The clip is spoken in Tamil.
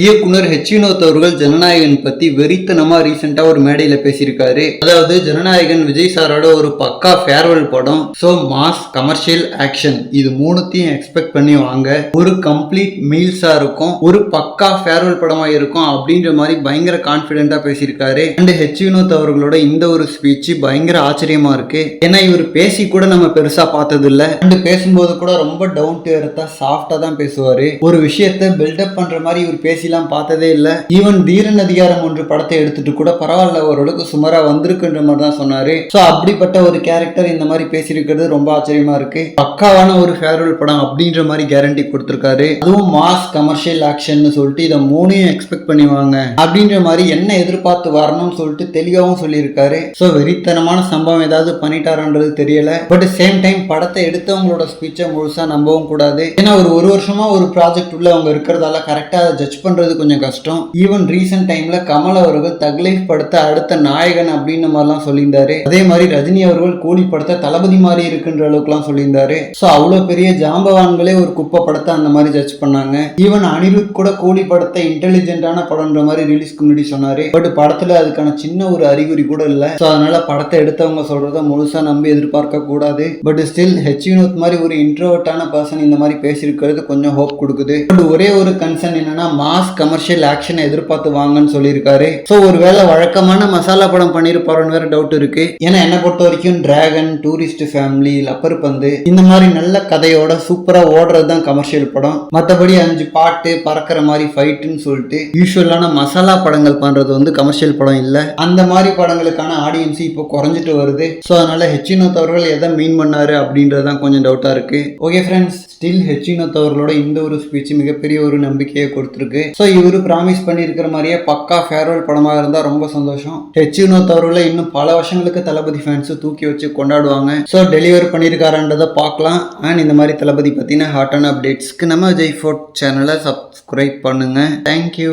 இயக்குனர் ஹெச் வினோத் அவர்கள் ஜனநாயகன் பத்தி வெறித்தனமா ரீசெண்டா ஒரு மேடையில பேசியிருக்காரு. அதாவது ஜனநாயகன் விஜய் சாரோட ஒரு பக்கா ஃபேர்வெல் படம் சோ மாஸ் கமர்ஷியல் ஆக்ஷன் இது மூணுத்தையும் எக்ஸ்பெக்ட் பண்ணி வாங்க. ஒரு கம்ப்ளீட் மீல்ஸா இருக்கும் ஒரு பக்கா ஃபேர்வெல் படமா இருக்கும் அப்படின்ற மாதிரி பயங்கர கான்பிடென்டா பேசியிருக்காரு. அண்ட் ஹெச் வினோத் அவர்களோட இந்த ஒரு ஸ்பீச் பயங்கர ஆச்சரியமா இருக்கு. ஏன்னா இவர் பேசி கூட நம்ம பெருசா பார்த்தது இல்ல அண்ட் பேசும்போது கூட ரொம்ப டவுன் டு எர்த்தா சாஃப்டா தான் பேசுவாரு. ஒரு விஷயத்த பில்டப் பண்ற மாதிரி இவர் பேசிலாம் பார்த்ததே இல்லை. ஈவன் தீரன் அதிகாரம் ஒன்று படத்தை எடுத்துட்டு கூட பரவாயில்ல ஓரளவுக்கு சுமாராக வந்திருக்குன்ற மாதிரி தான் சொன்னாரு. சோ அப்படிப்பட்ட ஒரு கேரக்டர் இந்த மாதிரி பேசியிருக்கிறது ரொம்ப ஆச்சரியமா இருக்கு. பக்காவான ஒரு ஃபேர்வெல் படம் அப்படின்ற மாதிரி கேரண்டி கொடுத்துருக்காரு. அதுவும் மாஸ் கமர்ஷியல் ஆக்ஷன் சொல்லிட்டு இதை மூணையும் எக்ஸ்பெக்ட் பண்ணி வாங்க அப்படின்ற மாதிரி என்ன எதிர்பார்த்து வரணும்னு சொல்லிட்டு தெளிவாகவும் சொல்லியிருக்காரு. ஸோ வெறித்தனமான சம்பவம் ஏதாவது பண்ணிட்டாரான்றது தெரியல. பட் சேம் டைம் படத்தை எடுத்தவங்களோட ஸ்பீச்சை முழுசா நம்பவும் கூடாது. ஏன்னா ஒரு ஒரு வருஷமா ஒரு ப்ராஜெக்ட் உள்ள அவங்க இருக்கிறதால கரெக்டா அதை ஜட்ஜ் பண்ணுறது கொஞ்சம் கஷ்டம். ஈவன் ரீசெண்ட் டைம்ல கமல் அவர்கள் தக்லைஃப் படத்தை அடுத்த நாயகன் அப்படின்னு மாதிரிலாம் சொல்லியிருந்தாரு. அதே மாதிரி ரஜினி அவர்கள் கூலி படத்தை தளபதி மாதிரி இருக்குன்ற அளவுக்குலாம் சொல்லியிருந்தாரு. ஸோ அவ்வளோ பெரிய ஜாம்பவான்களே ஒரு குப்பை படத்தை அந்த மாதிரி ஜட்ஜ் பண்ணாங்க. ஈவன் அனிருத் கூட கூலி படத்தை இன்டெலிஜென்ட்டான படம்ன்ற மாதிரி ரிலீஸ்க்கு முன்னாடி சொன்னாரு. பட் படத்துல அதுக்கான சின்ன ஒரு அறிகுறி கூட இல்லை. ஸோ அதனால படத்தை எடுத்தவங்க சொல்கிறத முழுசா நம்பி எதிர்பார்க்க கூடாது. பட் ஸ்டில் ஹெச் வினோத் மாதிரி ஒரு இன்ட்ரோவர்ட்டான பர்சன் இந்த மாதிரி பேசியிருக்கிறது கொஞ்சம் ஹோப் கொடுக்குது. பட் ஒரே ஒரு கன்சர்ன் என்னன்னா மாஸ் கமர்ஷியல் ஆக்ஷனை எதிர்பார்த்து வாங்கன்னு சொல்லியிருக்காரு. ஸோ ஒருவேளை வழக்கமான மசாலா படம் பண்ணியிருப்பாருன்னு வேற டவுட் இருக்கு. ஏன்னா என்னை பொறுத்த வரைக்கும் டிராகன் டூரிஸ்ட் ஃபேமிலி லப்பர் பந்து இந்த மாதிரி நல்ல கதையோட சூப்பரா ஓடுறது தான் கமர்ஷியல் படம். மற்றபடி அஞ்சு பாட்டு பறக்கிற மாதிரி ஃபைட்டுன்னு சொல்லிட்டு யூஸ்வலான மசாலா படங்கள் பண்றது வந்து கமர்ஷியல் படம் இல்லை. அந்த மாதிரி படங்களுக்கான ஆடியன்ஸ் இப்போ குறைஞ்சிட்டு வருது. ஸோ அதனால ஹெச்சினோத் அவர்கள் எதை மீன் பண்ணாரு அப்படின்றது தான் கொஞ்சம் டவுட்டா இருக்கு. ஓகே ஃப்ரெண்ட்ஸ் ஸ்டில் ஹெச்சினோத் அவர்களோட இந்த ஒரு ஸ்பீச் மிகப்பெரிய ஒரு நம்பிக்கையை கொடுத்துருக்கு. ஸோ இவரு ப்ராமிஸ் பண்ணியிருக்கிற மாதிரியே பக்கா ஃபேர்வெல் படமாக இருந்தால் ரொம்ப சந்தோஷம். ஹெச் அவர்களை இன்னும் பல வருஷங்களுக்கு தளபதி ஃபேன்ஸு தூக்கி வச்சு கொண்டாடுவாங்க. ஸோ டெலிவர் பண்ணியிருக்காருன்றதை பார்க்கலாம். அண்ட் இந்த மாதிரி தளபதி பற்றின ஹாட்டான அப்டேட்ஸ்க்கு நம்ம ஜெய் ஃபோர்ட் சேனலை சப்ஸ்கிரைப் பண்ணுங்கள் தேங்க்யூ